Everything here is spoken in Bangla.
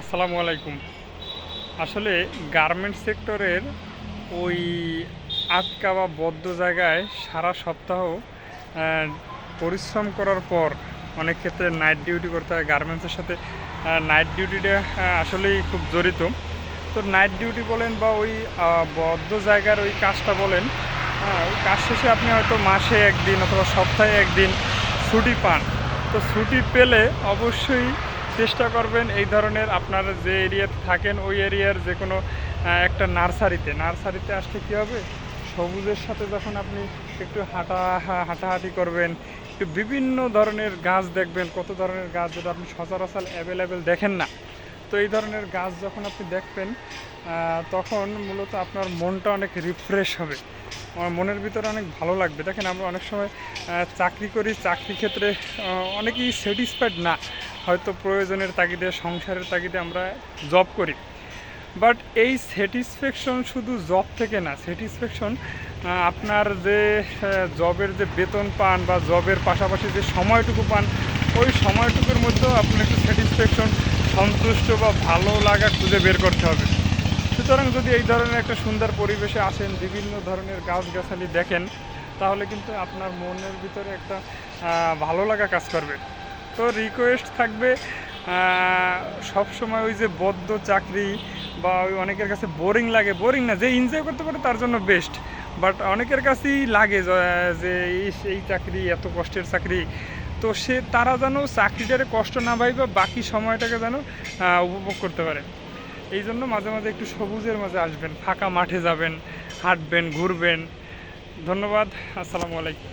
আসসালামু আলাইকুম। আসলে গার্মেন্ট সেক্টরের ওই আটকা বা বদ্ধ জায়গায় সারা সপ্তাহ পরিশ্রম করার পর অনেক ক্ষেত্রে নাইট ডিউটি করতে হয়। গার্মেন্টসের সাথে নাইট ডিউটিটা আসলেই খুব জড়িত। তো নাইট ডিউটি বলেন বা ওই বদ্ধ জায়গার ওই কাজটা বলেন ওই কাজ শেষে আপনি হয়তো মাসে একদিন অথবা সপ্তাহে একদিন ছুটি পান। তো ছুটি পেলে অবশ্যই চেষ্টা করবেন এই ধরনের আপনার যে এরিয়াতে থাকেন, ওই এরিয়ার যে কোনো একটা নার্সারিতে। নার্সারিতে আসলে কী হবে? সবুজের সাথে যখন আপনি একটু হাঁটা, হাঁটাহাঁটি করবেন, একটু বিভিন্ন ধরনের গাছ দেখবেন। কত ধরনের গাছ যেটা আপনি সচরাচর অ্যাভেলেবেল দেখেন না। তো এই ধরনের গাছ যখন আপনি দেখবেন তখন মূলত আপনার মনটা অনেক রিফ্রেশ হবে। আমার মনের ভিতরে অনেক ভালো লাগবে। দেখেন আমরা অনেক সময় চাকরি করি, চাকরি ক্ষেত্রে অনেকেই স্যাটিসফাইড না। হয়তো প্রয়োজনের তাগিদে, সংসারের তাগিদে আমরা জব করি। বাট এই স্যাটিসফ্যাকশন শুধু জব থেকে না স্যাটিসফ্যাকশন আপনার যে জবের যে বেতন পান বা জবের পাশাপাশি যে সময়টুকু পান, ওই সময়টুকুর মধ্যেও আপনার একটু স্যাটিসফ্যাকশন সন্তুষ্ট বা ভালো লাগা খুঁজে বের করতে হবে। সুতরাং যদি এই ধরনের একটা সুন্দর পরিবেশে আসেন, বিভিন্ন ধরনের গাছগাছালি দেখেন, তাহলে কিন্তু আপনার মনের ভিতরে একটা ভালো লাগা কাজ করবে। তো রিকোয়েস্ট থাকবে সব সময় ওই যে বদ্ধ চাকরি বা ওই অনেকের কাছে বোরিং লাগে বোরিং না, যে এনজয় করতে পারে তার জন্য বেস্ট বাট অনেকের কাছেই লাগে যে এই চাকরি, এত কষ্টের চাকরি। তো সে, তারা যেন চাকরিটারে কষ্ট না ভাইবে বাকি সময়টাকে যেন উপভোগ করতে পারে। এই জন্য মাঝে মাঝে একটু সবুজের মাঝে আসবেন, ফাঁকা মাঠে যাবেন, হাঁটবেন, ঘুরবেন। ধন্যবাদ, আসসালামু আলাইকুম।